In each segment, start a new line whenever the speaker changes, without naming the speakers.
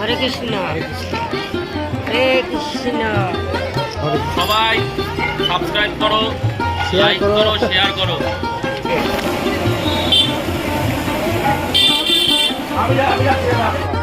হরে কৃষ্ণ। হরে কৃষ্ণ।
সবাই সাবস্ক্রাইব করো লাইক
করো।
করো শেয়ার করো।
রিক্স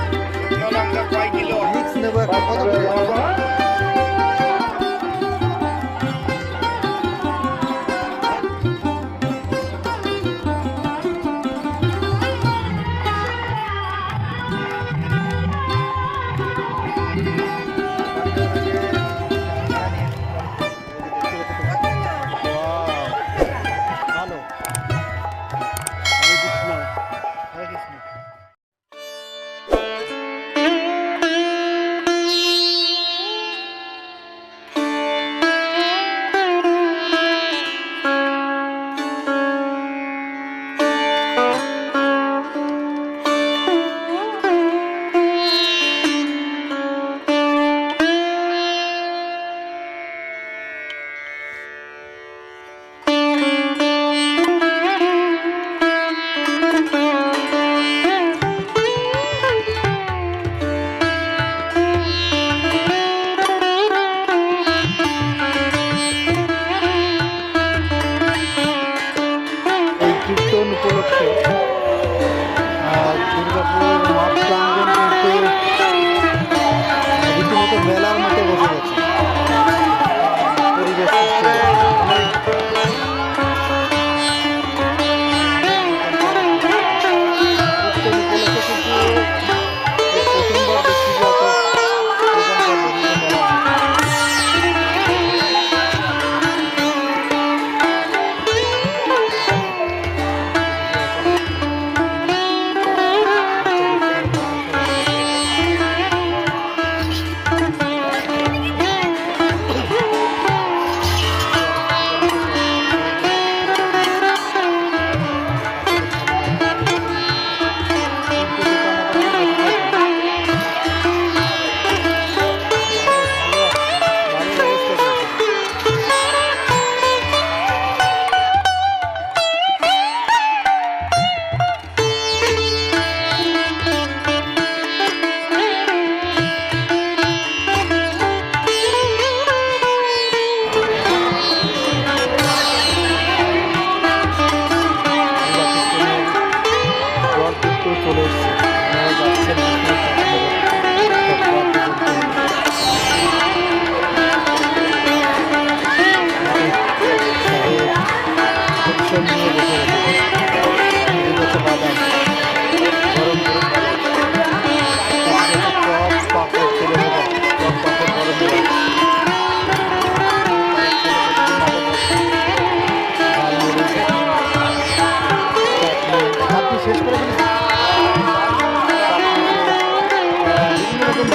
Thank you.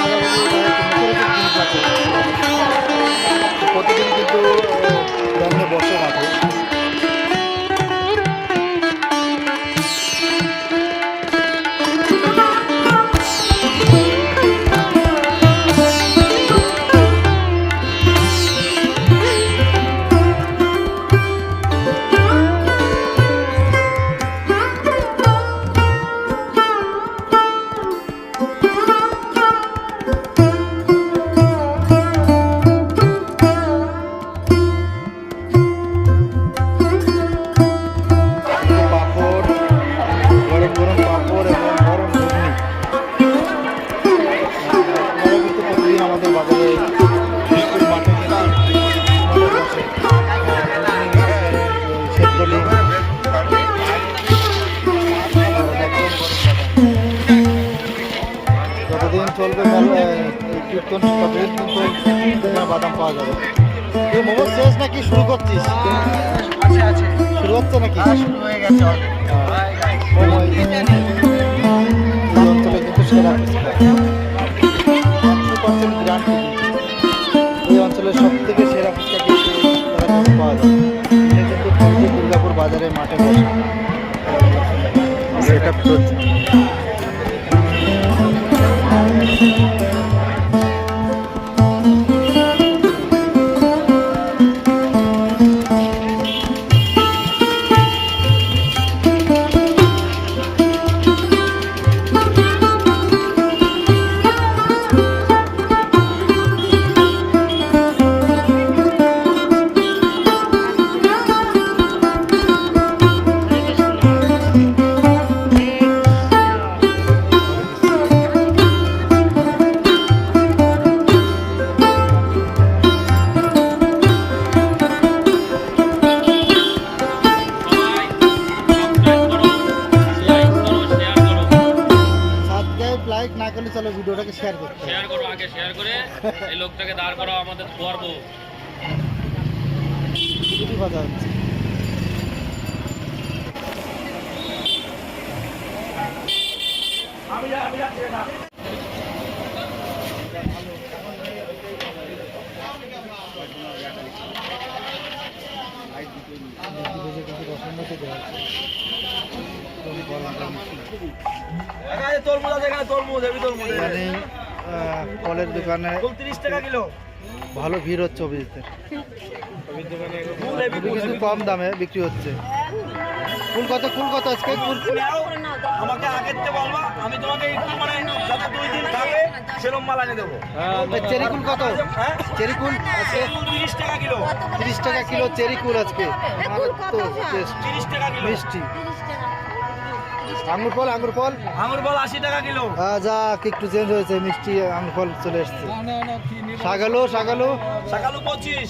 চলবে কীর্তন বাদাম পাওয়া যাবে। তুই মোমো শেষ নাকি শুরু করছিস? শুরু হচ্ছে নাকি? শুরু হয়ে গেছে অঞ্চলে কিন্তু সেরা একশো পার্সেন্ট গ্রান্টি এই অঞ্চলের সব থেকে সেরা ফুচকা কিন্তু পাওয়া যায় এটা কিন্তু দুর্গাপুর বাজারে মাঠে বসে। সেট আপ শেয়ার
করো আগে শেয়ার করে এই লোকটাকে দাঁড় করাও আমাদের গর্ব
তরমুজ আছে এখানে তরমুজ হেভি তরমুজ
মানে ফলের দোকানে
তিরিশ টাকা কিলো।
ভালো ভিড় হচ্ছে অভিজিতের।
ফুল
কিন্তু কম দামে বিক্রি হচ্ছে। ফুল কত ফুল কত আজকে? ফুল
আমাকে আগের থেকে বলবা আমি তোমাকে একটু মানে যাতে দুই দিন থাকে সেরকম মাল এনে দেবো।
চেরি কুল কত?
হ্যাঁ?
চেরি আজকে?
ফুল তিরিশ টাকা কিলো।
তিরিশ টাকা কিলো চেরি কুল আজকে।
তিরিশ টাকা
মিষ্টি। আঙুর ফল আঙুর ফল
আঙুর বল আশি টাকা কিলো।
যাক একটু চেঞ্জ হয়েছে মিষ্টি আঙুর ফল চলে এসছে। শাগালো শাগালো
সকালু পঁচিশ।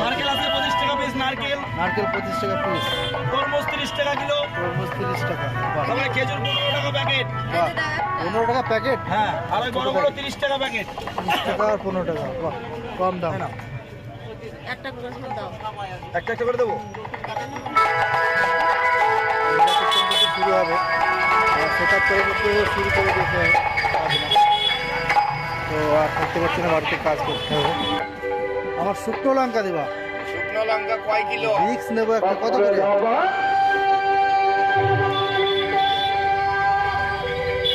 নারকেল আছে পঁচিশ টাকা পিস নারকেল।
নারকেল পঁচিশ টাকা পিস
তরমুজ তিরিশ টাকা কিলো।
তরমুজ তিরিশ টাকা।
তারপরে খেজুর পনেরো টাকা প্যাকেট
পনেরো টাকা প্যাকেট
হ্যাঁ আর ওই বড়গুলো তিরিশ টাকা প্যাকেট
তিরিশ টাকা আর পনেরো টাকা। কম দাম।
না।
একটা করে দাও।
একটা একটা করে দেবো?
শুরু হবে সেট করে শুরু করে দিতে হবে তো আর করতে পারছি না বাড়িতে কাজ করতে হবে আমার শুকনো লঙ্কা দেবা।
শুকনো লঙ্কা কয় কিলো?
রিক্স নেব একটা কত করে?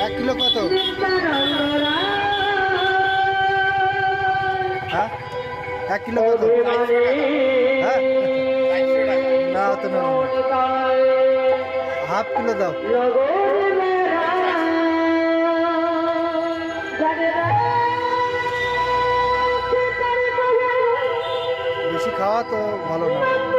এক কিলো কত? এক কিলো হ্যাঁ। না তো না। হাফ কিলো দাও। বেশি খাওয়া তো ভালো না।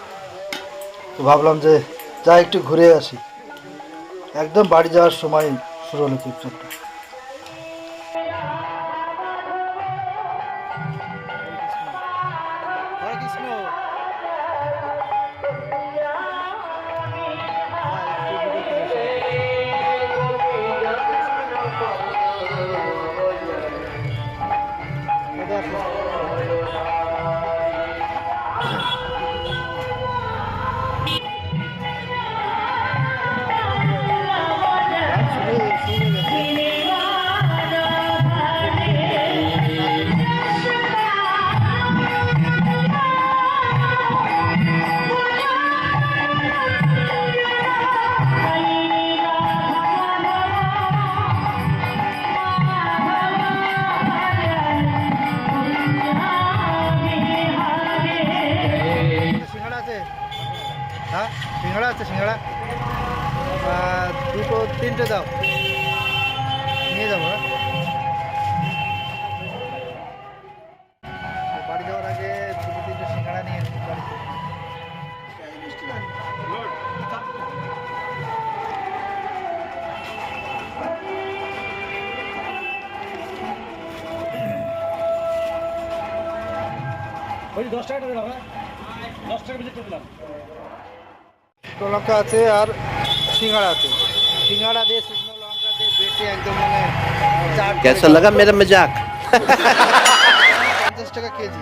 তো ভাবলাম যে যা একটু ঘুরে আসি। একদম বাড়ি যাওয়ার সময় শুরু হলো কীর্তনটা
ওই দশ টাকা দিলাম হ্যাঁ দশ টাকা বেশি দিলাম
শুকনো লঙ্কা আছে আর সিঙ্গাড়া আছে সিঙ্গাড়া দিয়ে শুকনো লঙ্কা দিয়ে বেটে একদম মানে চাট করে
कैसा लगा मेरा मजाक
পঞ্চাশ টাকা কেজি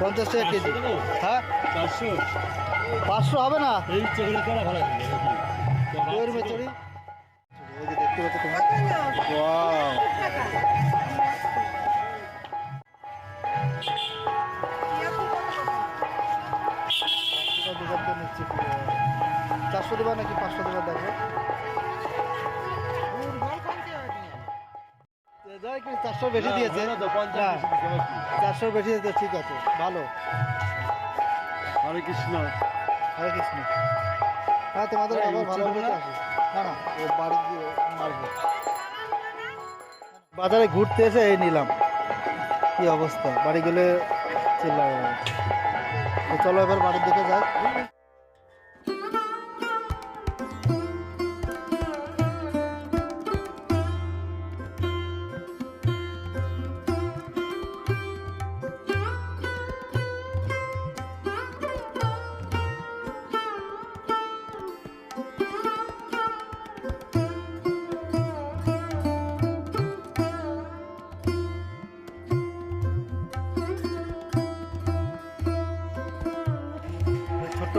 পঞ্চাশ টাকা কেজি হ্যাঁ
চারশো
পাঁচশো হবে না
এই চেগুলো করা ভালো
দইয়ের মেচড়ি এই যে দেখতে পাচ্ছ তোমার চারশো দেবা নাকি পাঁচশো দেবা দেখো। চারশো বেশি দিয়েছে। চারশো বেশি দিয়েছে ঠিক আছে ভালো।
হরে কৃষ্ণ।
হরে কৃষ্ণ। হ্যাঁ তোমাদের ভালো
না?
না না ও বাড়ি বাজারে ঘুরতে এসে এই নিলাম। কি অবস্থা? বাড়ি গেলে চিল্লাবে তো চলো এবার বাড়ির দিকে যাই।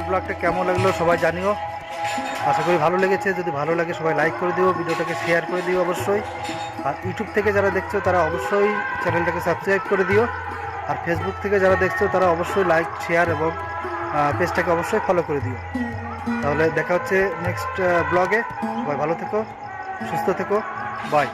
ব্লগটা কেমন লাগল সবাই জানিও। আশা করি ভালো লেগেছে। যদি ভালো লাগে সবাই লাইক করে দিও, ভিডিওটাকে শেয়ার করে দিও অবশ্যই। আর ইউটিউব থেকে যারা দেখছ, তারা অবশ্যই চ্যানেলটাকে সাবস্ক্রাইব করে দিও। আর ফেসবুক থেকে যারা দেখছ, তারা অবশ্যই লাইক শেয়ার এবং পেজটাকে অবশ্যই ফলো করে দিও। তাহলে দেখা হচ্ছে নেক্সট ব্লগে সবাই ভালো থেকো, সুস্থ থেকো। বাই